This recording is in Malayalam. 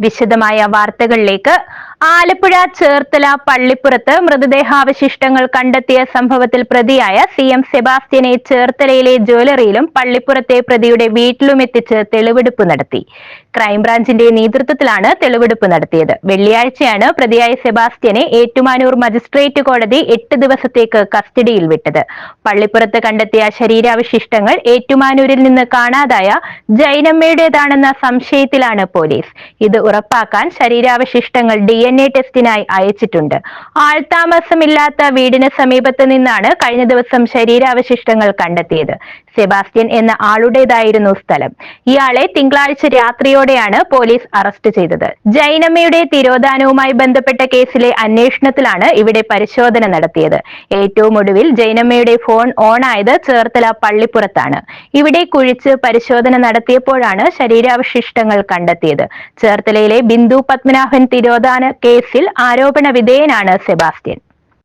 വിശദമായ വാർത്തകളിലേക്ക് ആലപ്പുഴ ചേർത്തല പള്ളിപ്പുറത്ത് മൃതദേഹാവശിഷ്ടങ്ങൾ കണ്ടെത്തിയ സംഭവത്തിൽ പ്രതിയായ സി എം സെബാസ്റ്റ്യനെ ചേർത്തലയിലെ ജ്വല്ലറിയിലും പള്ളിപ്പുറത്തെ പ്രതിയുടെ വീട്ടിലും എത്തിച്ച് തെളിവെടുപ്പ് നടത്തി. ക്രൈംബ്രാഞ്ചിന്റെ നേതൃത്വത്തിലാണ് തെളിവെടുപ്പ് നടത്തിയത്. വെള്ളിയാഴ്ചയാണ് പ്രതിയായ സെബാസ്റ്റ്യനെ ഏറ്റുമാനൂർ മജിസ്ട്രേറ്റ് കോടതി എട്ട് ദിവസത്തേക്ക് കസ്റ്റഡിയിൽ വിട്ടത്. പള്ളിപ്പുറത്ത് കണ്ടെത്തിയ ശരീരാവശിഷ്ടങ്ങൾ ഏറ്റുമാനൂരിൽ നിന്ന് കാണാതായ ജൈനമ്മയുടേതാണെന്ന സംശയത്തിലാണ് പോലീസ്. ഇത് ഉറപ്പാക്കാൻ ശരീരാവശിഷ്ടങ്ങൾ ഡി എൻ എ ടെസ്റ്റിനായി അയച്ചിട്ടുണ്ട്. ആൾതാമസമില്ലാത്ത വീടിന് സമീപത്ത് നിന്നാണ് കഴിഞ്ഞ ദിവസം ശരീരാവശിഷ്ടങ്ങൾ കണ്ടെത്തിയത്. സെബാസ്റ്റ്യൻ എന്ന ആളുടേതായിരുന്നു സ്ഥലം. ഇയാളെ തിങ്കളാഴ്ച രാത്രിയോടെയാണ് പോലീസ് അറസ്റ്റ് ചെയ്തത്. ജൈനമ്മയുടെ തിരോധാനവുമായി ബന്ധപ്പെട്ട കേസിലെ അന്വേഷണത്തിലാണ് ഇവിടെ പരിശോധന നടത്തിയത്. ഏറ്റവും ഒടുവിൽ ജൈനമ്മയുടെ ഫോൺ ഓൺ ആയത് ചേർത്തല പള്ളിപ്പുറത്താണ്. ഇവിടെ കുഴിച്ച് പരിശോധന നടത്തിയപ്പോഴാണ് ശരീരാവശിഷ്ടങ്ങൾ കണ്ടെത്തിയത്. ചേർത്തലയിലെ ബിന്ദു പത്മനാഭൻ തിരോധാന കേസിൽ ആരോപണ വിധേയനാണ് സെബാസ്റ്റ്യൻ.